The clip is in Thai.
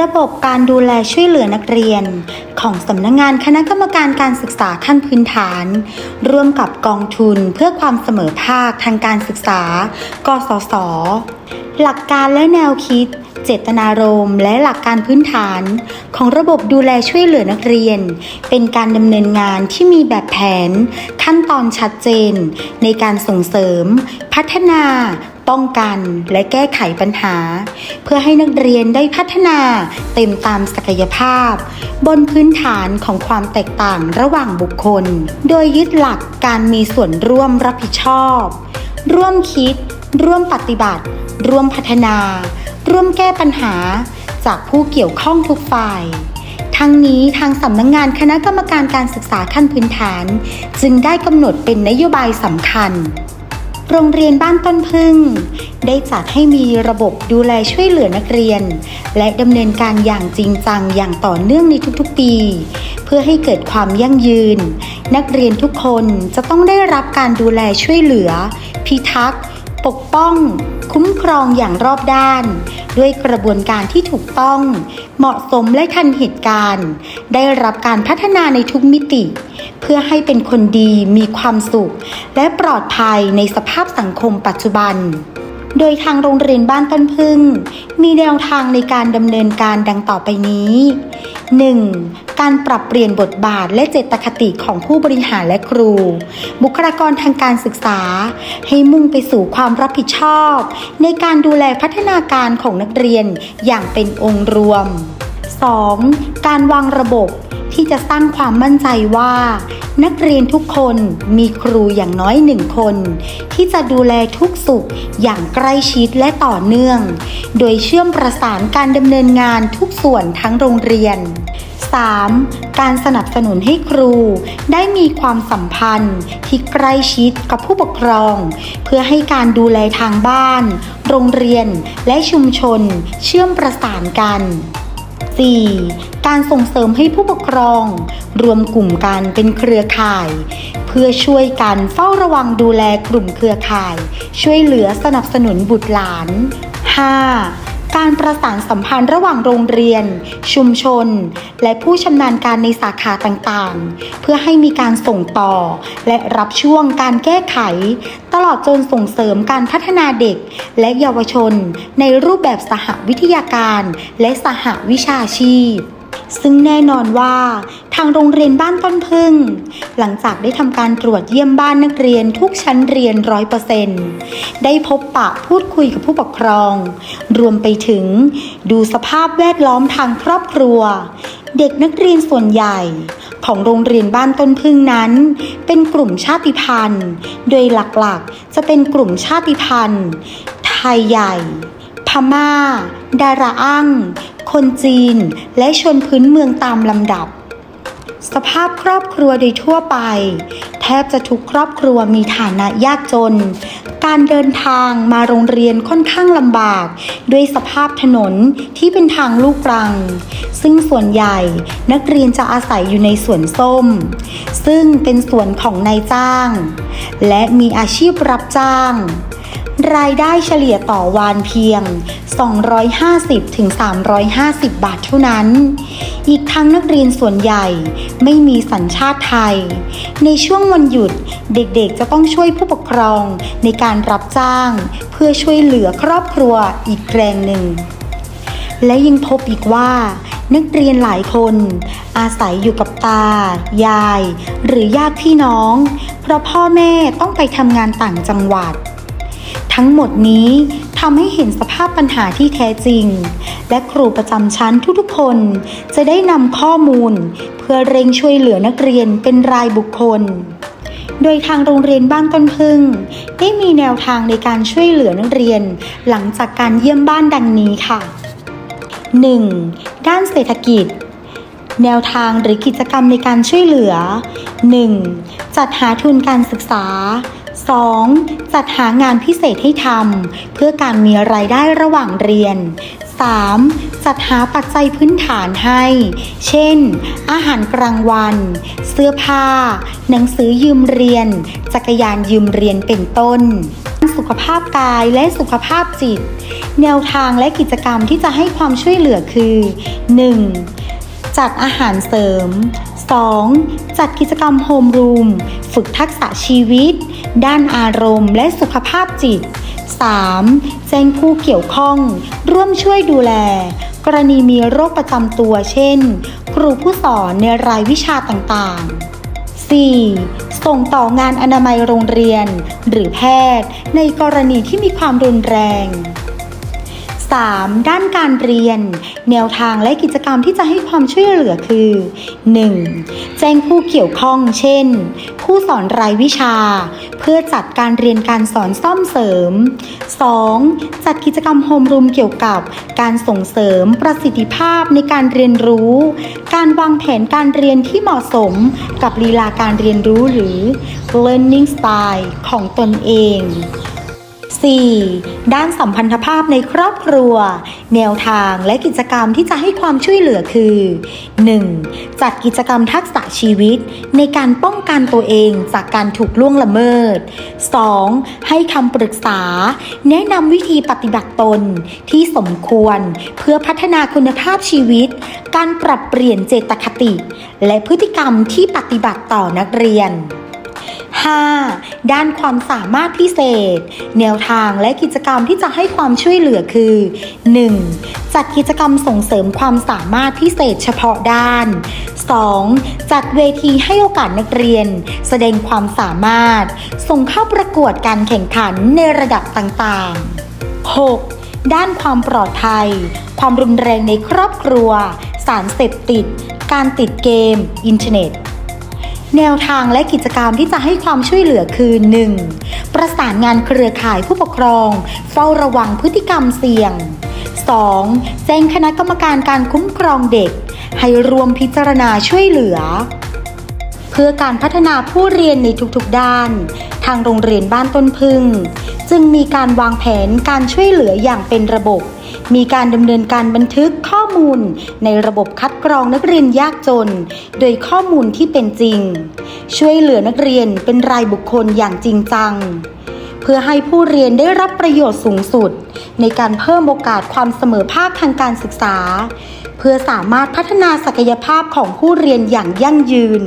ระบบการดูแลช่วยเหลือนักเรียน ของสำนักงงานคณะกรรมการการศึกษาขั้นพื้นฐาน ร่วมกับกองทุนเพื่อความเสมอภาคทางการศึกษา กสศหลักการและแนวคิด เจตนารมณ์และหลักการพื้นฐาน ของระบบดูแลช่วยเหลือนักเรียน เป็นการดำเนินงานที่มีแบบแผน ขั้นตอนชัดเจน ในการส่งเสริม พัฒนา ป้องกันและแก้ไขปัญหา เพื่อให้นักเรียนได้พัฒนาเต็มตามศักยภาพ บนพื้นฐานของความแตกต่างระหว่างบุคคล โดยยึดหลักการมีส่วนร่วมรับผิดชอบ ร่วมคิด ร่วมปฏิบัติ ร่วมพัฒนา ร่วมแก้ปัญหา จากผู้เกี่ยวข้องทุกฝ่ายทั้งนี้ทางสำนักงงานคณะกรรมการการศึกษาขั้นพื้นฐาน จึงได้กำหนดเป็นนโยบายสำคัญ โรงเรียนบ้านต้นพึ่ง ได้จัดให้มีระบบดูแลช่วยเหลือนักเรียน และดำเนินการอย่างจริงจังอย่างต่อเนื่องในทุกๆปี เพื่อให้เกิดความยั่งยืน นักเรียนทุกคนจะต้องได้รับการดูแลช่วยเหลือ พิทักษ์ ปกป้อง คุ้มครองอย่างรอบด้าน ด้วยกระบวนการที่ถูกต้อง เหมาะสมและทันเหตุการณ์ ได้รับการพัฒนาในทุกมิติ เพื่อให้เป็นคนดีมีความสุข และปลอดภัยในสภาพสังคมปัจจุบัน โดยทางโรงเรียนบ้านต้นพึ่ง มีแนวทางในการดำเนินการดังต่อไปนี้ 1. การปรับเปลี่ยนบทบาทและเจตคติของผู้บริหารและครู บุคลากรทางการศึกษา ให้มุ่งไปสู่ความรับผิดชอบ ในการดูแลพัฒนาการของนักเรียนอย่างเป็นองค์รวม 2. การวางระบบ ที่จะสร้างความมั่นใจว่า นักเรียนทุกคนมีครูอย่างน้อยหนึ่งคน ที่จะดูแลทุกสุขอย่างใกล้ชิดและต่อเนื่อง โดยเชื่อมประสานการดำเนินงานทุกส่วนทั้งโรงเรียน 3. การสนับสนุนให้ครู ได้มีความสัมพันธ์ที่ใกล้ชิดกับผู้ปกครอง เพื่อให้การดูแลทางบ้าน โรงเรียนและชุมชนเชื่อมประสานกัน 4. การส่งเสริมให้ผู้ปกครอง รวมกลุ่มกันเป็นเครือข่าย เพื่อช่วยกันเฝ้าระวังดูแลกลุ่มเครือข่าย ช่วยเหลือสนับสนุนบุตรหลาน 5. การประสานสัมพันธ์ระหว่างโรงเรียน ชุมชน และผู้ชำนาญการในสาขาต่างๆ เพื่อให้มีการส่งต่อ และรับช่วงการแก้ไข ตลอดจนส่งเสริมการพัฒนาเด็ก และเยาวชน ในรูปแบบสหวิทยาการ และสหวิชาชีพ ซึ่งแน่นอนว่าทางโรงเรียนบ้านต้นพึ่ง หลังจากได้ทำการตรวจเยี่ยมบ้านนักเรียนทุกชั้นเรียนร้อยเปอร์เซนต์ได้พบปะพูดคุยกับผู้ปกครอง รวมไปถึงดูสภาพแวดล้อมทางครอบครัว เด็กนักเรียนส่วนใหญ่ของโรงเรียนบ้านต้นพึ่งนั้น เป็นกลุ่มชาติพันธุ์ โดยหลักๆ จะเป็นกลุ่มชาติพันธุ์ ไทยใหญ่ พม่า ดาราอั้ง คนจีน และชนพื้นเมืองตามลำดับ สภาพครอบครัวโดยทั่วไป แทบจะทุกครอบครัวมีฐานะยากจน การเดินทางมาโรงเรียนค่อนข้างลำบาก ด้วยสภาพถนนที่เป็นทางลูกรัง ซึ่งส่วนใหญ่นักเรียนจะอาศัยอยู่ในสวนส้ม ซึ่งเป็นสวนของนายจ้าง และมีอาชีพรับจ้าง รายได้เฉลี่ยต่อวันเพียง 250ถึง350 บาทเท่านั้น อีกทั้งนักเรียนส่วนใหญ่ไม่มีสัญชาติไทย ในช่วงวันหยุดเด็กๆจะต้องช่วยผู้ปกครองในการรับจ้าง เพื่อช่วยเหลือครอบครัวอีกแรงหนึ่ง และยังพบอีกว่านักเรียนหลายคนอาศัยอยู่กับตา ยาย หรือญาติพี่น้อง เพราะพ่อแม่ต้องไปทำงานต่างจังหวัด ทั้งหมดนี้ทำให้เห็นสภาพปัญหาที่แท้จริง และครูประจำชั้นทุกๆคน จะได้นำข้อมูล เพื่อเร่งช่วยเหลือนักเรียนเป็นรายบุคคล โดยทางโรงเรียนบ้านต้นพึ่ง ได้มีแนวทางในการช่วยเหลือนักเรียน หลังจากการเยี่ยมบ้านดังนี้ค่ะ 1. ด้านเศรษฐกิจแนวทางหรือกิจกรรมในการช่วยเหลือ 1. จัดหาทุนการศึกษา 2. จัดหางานพิเศษให้ทำเพื่อการมีรายได้ระหว่างเรียน 3. จัดหาปัจจัยพื้นฐานให้ เช่น อาหารกลางวัน เสื้อผ้า หนังสือยืมเรียน จักรยานยืมเรียนเป็นต้น สุขภาพกายและสุขภาพจิต แนวทางและกิจกรรมที่จะให้ความช่วยเหลือคือ 1. จัดอาหารเสริม 2. จัดกิจกรรมโฮมรูมฝึกทักษะชีวิต ด้านอารมณ์ และสุขภาพจิต 3. แจ้งผู้เกี่ยวข้อง ร่วมช่วยดูแล กรณีมีโรคประจำตัวเช่น ครูผู้สอนในรายวิชาต่างๆ 4. ส่งต่องานอนามัยโรงเรียน หรือแพทย์ ในกรณีที่มีความรุนแรง 3. ด้านการเรียน แนวทางและกิจกรรมที่จะให้ความช่วยเหลือคือ 1. แจ้งผู้เกี่ยวข้อง เช่น ผู้สอนรายวิชา เพื่อจัดการเรียนการสอนซ่อมเสริม 2. จัดกิจกรรมโฮมรูมเกี่ยวกับ การส่งเสริมประสิทธิภาพในการเรียนรู้ การวางแผนการเรียนที่เหมาะสมกับลีลาการเรียนรู้หรือ learning style ของตนเอง 4. ด้านสัมพันธภาพในครอบครัว แนวทางและกิจกรรมที่จะให้ความช่วยเหลือคือ 1. จัดกิจกรรมทักษะชีวิต ในการป้องกันตัวเองจากการถูกล่วงละเมิด 2. ให้คำปรึกษา แนะนำวิธีปฏิบัติตนที่สมควรเพื่อพัฒนาคุณภาพชีวิต การปรับเปลี่ยนเจตคติ และพฤติกรรมที่ปฏิบัติต่อนักเรียน 5. ด้านความสามารถพิเศษ แนวทางและกิจกรรมที่จะให้ความช่วยเหลือคือ 1. จัดกิจกรรมส่งเสริมความสามารถพิเศษเฉพาะด้าน 2. จัดเวทีให้โอกาสนักเรียน แสดงความสามารถ ส่งเข้าประกวดการแข่งขันในระดับต่างๆ 6. ด้านความปลอดภัย ความรุนแรงในครอบครัว สารเสพติด การติดเกม อินเทอร์เน็ต แนวทางและกิจกรรมที่จะให้ความช่วยเหลือคือ 1. ประสานงานเครือข่ายผู้ปกครอง เฝ้าระวังพฤติกรรมเสี่ยง 2. แจ้งคณะกรรมการการคุ้มครองเด็ก ให้รวมพิจารณาช่วยเหลือ พื่อการพัฒนาผู้เรียนในทุกๆด้าน ทางโรงเรียนบ้านต้นพึ่ง จึงมีการวางแผนการช่วยเหลืออย่างเป็นระบบ มีการดำเนินการบันทึกข้อมูล ในระบบคัดกรองนักเรียนยากจน โดยข้อมูลที่เป็นจริง ช่วยเหลือนักเรียนเป็นรายบุคคลอย่างจริงจังเพื่อให้ผู้เรียนได้รับประโยชน์สูงสุด ในการเพิ่มโอกาสความเสมอภาคทางการศึกษา เพื่อสามารถพัฒนาศักยภาพของผู้เรียนอย่างยั่งยืน